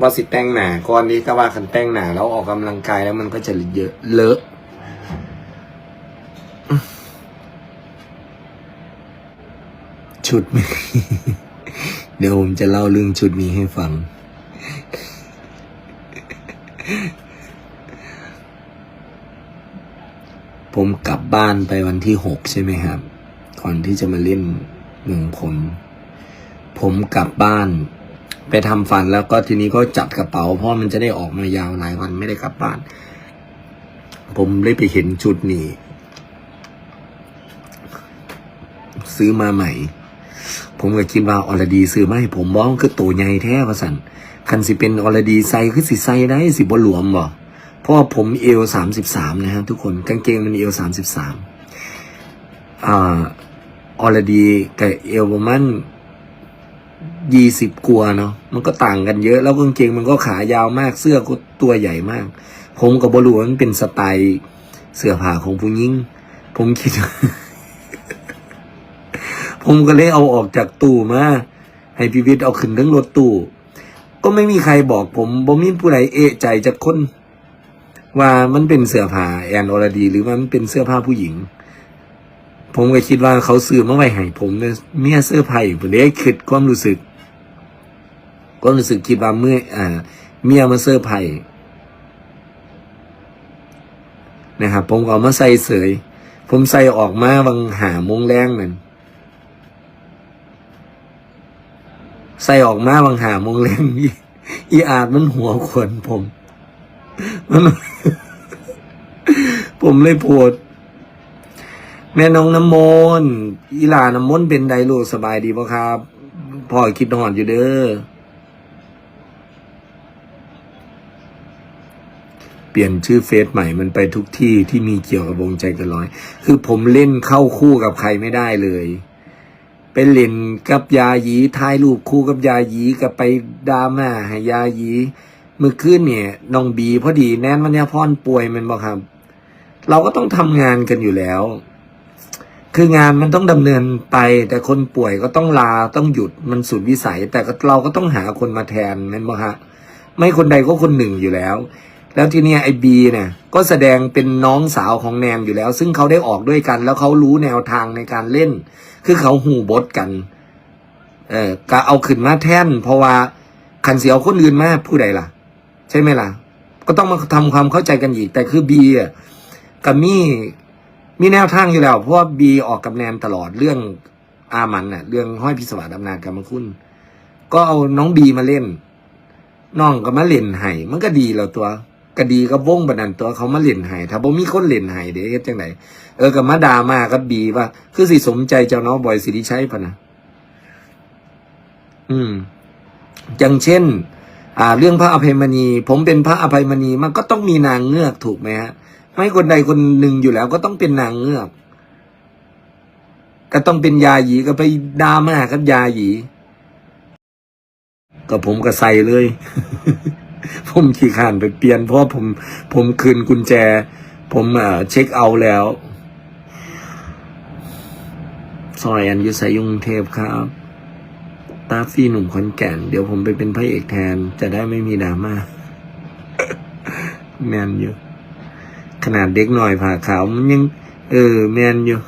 ว่าสิแต่งหนาก่อนนี้ก็ว่าคันแต่งหนาแล้วออกกำลังกายแล้วมันก็จะเยอะเลอะชุดมีเดี๋ยวผมจะเล่าเรื่องชุดนี้ให้ฟัง ผมกลับบ้านไปวันที่หกใช่ไหมครับ ก่อนที่จะมาเล่นเมืองพลผมกลับบ้าน ไปทำฟันแล้วก็ทีนี้ก็จัดกระเป๋า เพราะมันจะได้ออกมายาวหลายวันไม่ได้กลับบ้าน ผมได้ไปเห็นชุดนี้ ซื้อมาใหม่ ผมก็คิดว่าออลดีซื้อมาให้ผมบ้องคือตัวใหญ่แท้ว่าสันคันสิเป็นออลดีไซคือสิไซได้สิบ่หลวมบ่เพราะผมเอวสามสิบสามนะครับทุกคนกางเกงมันเอวสามสิบสามอ่าออลดีกับเอวประมาณ ยี่สิบกว่าเนาะมันก็ต่างกันเยอะ แล้วกางเกงมันก็ขายาวมากเสื้อก็ตัวใหญ่มาก ผมกับบรู้ว่ามันเป็นสไตล์เสื้อผ้าของผู้หญิง ผมคิด ผมก็เลยเอาออกจากตู้มาให้พีวิทย์เอาขึ้นทั้งรถตู้ก็ไม่มีใครบอกผมบ่มีผู้ใดเอะใจจากคน ว่ามันเป็นเสื้อผ้าแอนอรดี หรือว่ามันเป็นเสื้อผ้าผู้หญิง ผมก็คิดว่าเขาซื้อมาไว้ให้ผมเนี่ยเมียเสื้อผ้าผมเลยคิดความรู้สึกความรู้สึกคิดว่าเมื่ออ่า เมียมาเสื้อผ้านะครับผมก็เอามาใส่เสย ผมใส่ออกมาวังหามงแรงนั่นใส่ออกมาบางหามงเล่นอีอีอาจมันหัวขวนผมมันผมเลยโพด แม่น้องน้ำมนต์อีหลาน้ำมนต์เป็นไดลูกสบายดีป่ะครับพ่อคิดหอดอยู่เด้อเปลี่ยนชื่อเฟซใหม่มันไปทุกที่ที่มีเกี่ยวกับวงใจกันร้อย คือผมเล่นเข้าคู่กับใครไม่ได้เลย เป็นเล่นกับยาหยีถ่ายรูปคู่กับยาหยีกับไปดราม่าให้ยาหยีเมื่อคืนเนี่ยน้องบีพอดีแน่นมันเนี่ยพรป่วยมันบอกครับ เราก็ต้องทำงานกันอยู่แล้ว คืองานมันต้องดำเนินไป แต่คนป่วยก็ต้องลาต้องหยุดมันสุดวิสัย แต่เราก็ต้องหาคนมาแทนแม่นบอกฮะไม่คนใดก็คนหนึ่งอยู่แล้ว แล้วทีเนี้ยไอ้บีเนี่ยก็แสดงเป็นน้องสาวของแนนอยู่แล้ว ซึ่งเขาได้ออกด้วยกัน แล้วเขารู้แนวทางในการเล่น คือเขาหูบดกัน เออก็เอาขึ้นมาแท่น เพราะว่าขันเสียวคนอื่นมาผู้ใดล่ะ ใช่ไหมล่ะ ก็ต้องมาทำความเข้าใจกันอีก แต่คือบีอะกับมี่ มีแนวทางอยู่แล้ว เพราะว่าบีออกกับแนนตลอดเรื่องอามันน่ะ เรื่องห้อยพิศวาสอำนาจกรรมคุณ ก็เอาน้องบีมาเล่น น้องก็มาเล่นไห้มันก็ดีแล้วตัวก็ดีก็วงบันนันตัวเขามาเล่นไห้ถ้าบ่มีคนเล่นไห้เด้เฮ็ดจังไดเออกับมาดามากับบีว่า คือสิสมใจเจ้าน้องบอยสิริชัยพะนะอืมอย่างเช่น อ่า เรื่องพระอภัยมณี ผมเป็นพระอภัยมณีมันก็ต้องมีนางเงือกถูกไหมฮะ ไม่คนใดคนหนึ่งอยู่แล้ว ก็ต้องเป็นนางเงือกก็ต้องเป็นยาหยีก็ไปดราม่ากับยาหยีก็ผมก็ใส่เลย ผมขี่ขานไปเปลี่ยน เพราะผมผมคืนกุญแจ ผมเออเช็คเอาแล้ว ซอยอันยุสยุงเทพครับตาฟี่หนุ่มขอนแก่น เดี๋ยวผมไปเป็นพระเอกแทน จะได้ไม่มีดราม่าแมนอยู่ ขนาดเด็กหน่อยผ่าขาวมันยัง เออ แมนอยู่